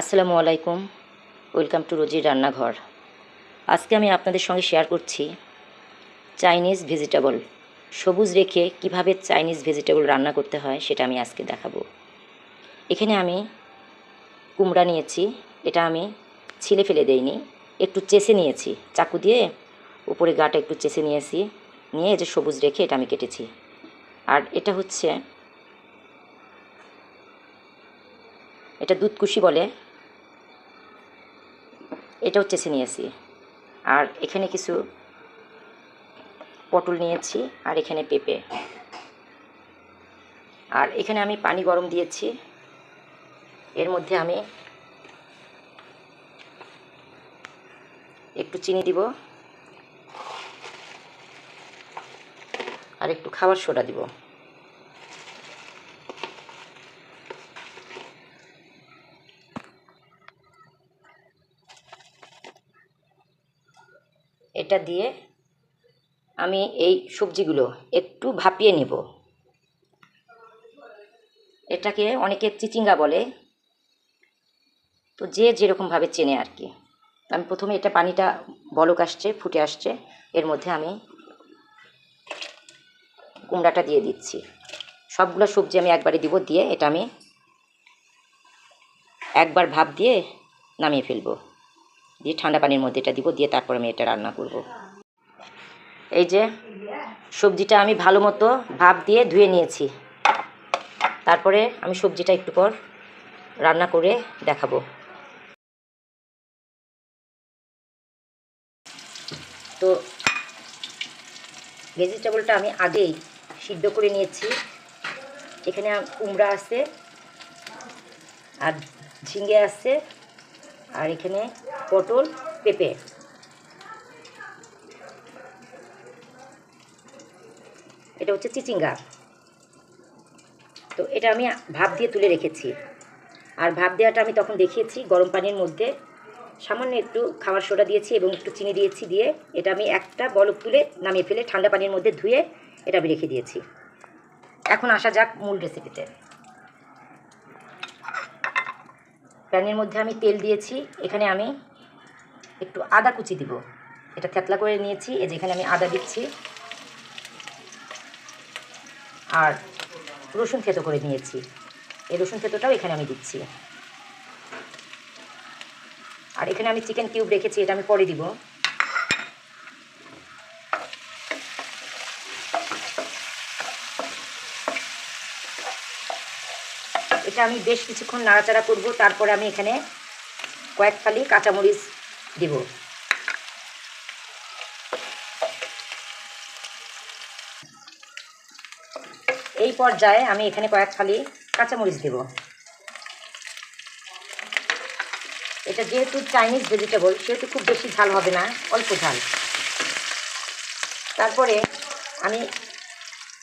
আসসালামু আলাইকুম। Welcome to রোজির রান্নাঘর। আজকে আমি আপনাদের সঙ্গে শেয়ার করছি চাইনিজ ভেজিটেবল। সবুজ রেখে কীভাবে চাইনিজ ভেজিটেবল রান্না করতে হয় সেটা আমি আজকে দেখাবো। এখানে আমি কুমড়া নিয়েছি, এটা আমি ছিলে ফেলে দেইনি, একটু চেষে নিয়েছি, চাকু দিয়ে উপরে গাটা একটু চেষে নিয়েছি, নিয়ে যে সবুজ রেখে এটা আমি কেটেছি। আর এটা হচ্ছে, এটা দুধকুশি বলে এটাও চেষে নিয়েছি আর এখানে কিছু পটল নিয়েছি আর এখানে পেঁপে। আর এখানে আমি পানি গরম দিয়েছি। এর মধ্যে আমি একটু চিনি দিব আর একটু খাবার সোডা দিব। এটা দিয়ে আমি এই সবজিগুলো একটু ভাপিয়ে নেব। এটাকে অনেকে চিচিঙ্গা বলে। তো যে যেরকমভাবে চেনে আর কি আমি প্রথমে এটা পানিটা বলক আসছে, ফুটে আসছে। এর মধ্যে আমি কুমড়াটা দিয়ে দিচ্ছি। সবগুলো সবজি আমি একবারে দিব দিয়ে এটা আমি একবার ভাপ দিয়ে নামিয়ে ফেলব। দিয়ে ঠান্ডা পানির মধ্যে এটা দিব, দিয়ে তারপর আমি এটা রান্না করব। এই যে সবজিটা আমি ভালো মতো ভাপ দিয়ে ধুয়ে নিয়েছি। তারপরে আমি সবজিটা একটু পর রান্না করে দেখাবো। তো ভেজিটেবলটা আমি আগেই সিদ্ধ করে নিয়েছি। এখানে কুমড়া আছে, আর ঝিঙে আছে, আর এখানে পটল, পেঁপে। এটা হচ্ছে চিচিঙ্গা। তো এটা আমি ভাপ দিয়ে তুলে রেখেছি। আর ভাপ দেওয়াটা আমি তখন দেখিয়েছি গরম পানির মধ্যে। সামান্য একটু খাবার সোডা দিয়েছি এবং একটু চিনি দিয়েছি দিয়ে এটা আমি একটা বলক তুলে নামিয়ে ফেলে ঠান্ডা পানির মধ্যে ধুয়ে এটা আমি রেখে দিয়েছি। এখন আসা যাক মূল রেসিপিতে। প্যানের মধ্যে আমি তেল দিয়েছি। এখানে আমি একটু আদা কুচি দিব। এটা থেতলা করে নিয়েছি, এই যেখানে আমি আদা দিচ্ছি। আর রসুন থেতো করে নিয়েছি। এই রসুন থেতোটাও এখানে আমি দিচ্ছি। আর এখানে আমি চিকেন কিউব রেখেছি, এটা আমি পরে দিব। এটা আমি বেশ কিছুক্ষণ নাড়াচাড়া করব, তারপরে আমি এখানে কয়েক ফালি কাঁচামরিচ দিব। এই পর্যায়ে আমি এখানে কয়েক ফালি কাঁচামরিচ দেব। এটা যেহেতু চাইনিজ ভেজিটেবল সেহেতু খুব বেশি ঝাল হবে না, অল্প ঝাল। তারপরে আমি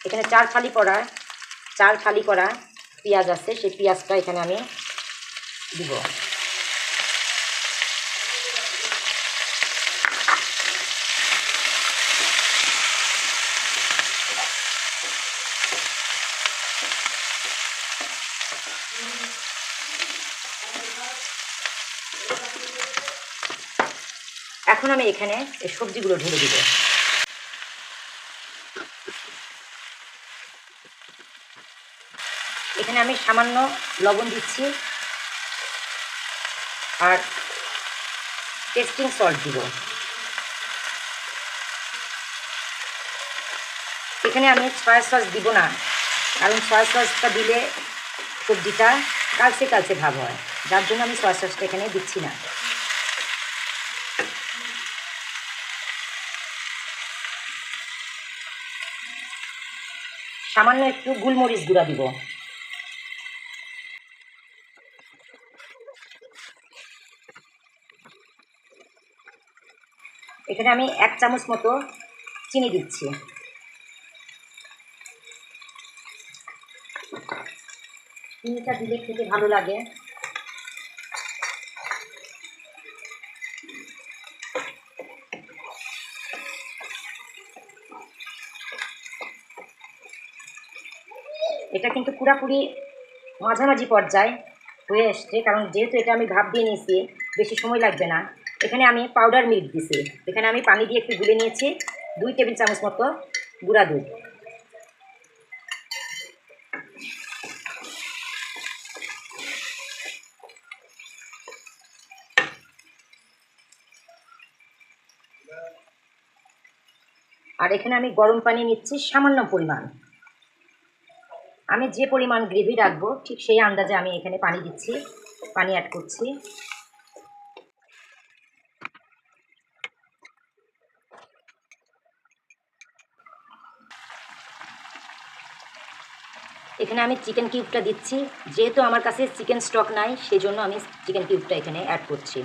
এখানে চার ফালি করা, চার ফালি করা পেঁয়াজ আছে, সেই পেঁয়াজটা এখানে আমি দিব। এখন আমি এখানে এই সবজিগুলো ঢেলে দিব। এখানে আমি সামান্য লবণ দিচ্ছি আর টেস্টিং সল্ট দিব। এখানে আমি সয়া সস দিব না, কারণ সয়া সসটা দিলে সবজিটা কালচে কালচে ভাব হয়। যার জন্য আমি সয়া সসটা এখানে দিচ্ছি না। সামান্য একটু গুলমরিচ গুঁড়া দিব। এখানে আমি এক চামচ মতো চিনি দিচ্ছি। চিনিটা দিলে খেতে ভালো লাগে। এটা কিন্তু পুরাপুরি মাঝামাঝি পর্যায়ে হয়ে এসছে, কারণ যেহেতু এটা আমি ভাপ দিয়ে নিয়েছি, বেশি সময় লাগবে না। এখানে আমি পাউডার মিল্ক দিছি। এখানে আমি পানি দিয়ে একটু গুলে নিয়েছি, দুই টেবিল চামচ মতো গুঁড়া দুধ। আর এখানে আমি গরম পানি নিচ্ছি সামান্য পরিমাণ। আমি যে পরিমাণ গ্রেভি রাখব, ঠিক সেই আন্দাজে আমি এখানে পানি দিচ্ছি, পানি অ্যাড করছি। এখানে আমি চিকেন কিউবটা দিচ্ছি, যেহেতু আমার কাছে চিকেন স্টক নাই সেই জন্য আমি চিকেন কিউবটা এখানে অ্যাড করছি।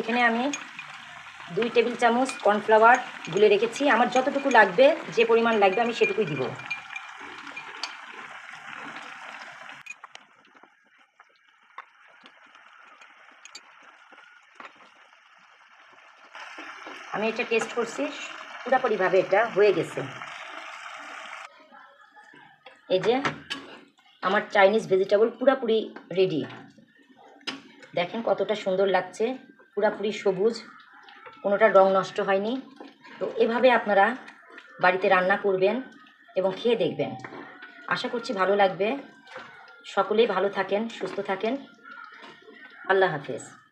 এখানে আমি দুই টেবিল চামচ কর্নফ্লাওয়ার গুলে রেখেছি। আমার যতটুকু লাগবে, যে পরিমাণ লাগবে, আমি সেটুকুই দিব। আমি এটা টেস্ট করছি, পুরোপুরিভাবে এটা হয়ে গেছে। এই যে, আমার চাইনিজ ভেজিটেবল পুরোপুরি রেডি দেখেন কতটা সুন্দর লাগছে, পুরাপুরি সবুজ। কোনোটা রং নষ্ট হয়নি। তো এভাবে আপনারা বাড়িতে রান্না করবেন এবং খেয়ে দেখবেন। আশা করছি ভালো লাগবে। সকলেই ভালো থাকেন, সুস্থ থাকেন। আল্লাহ হাফেজ।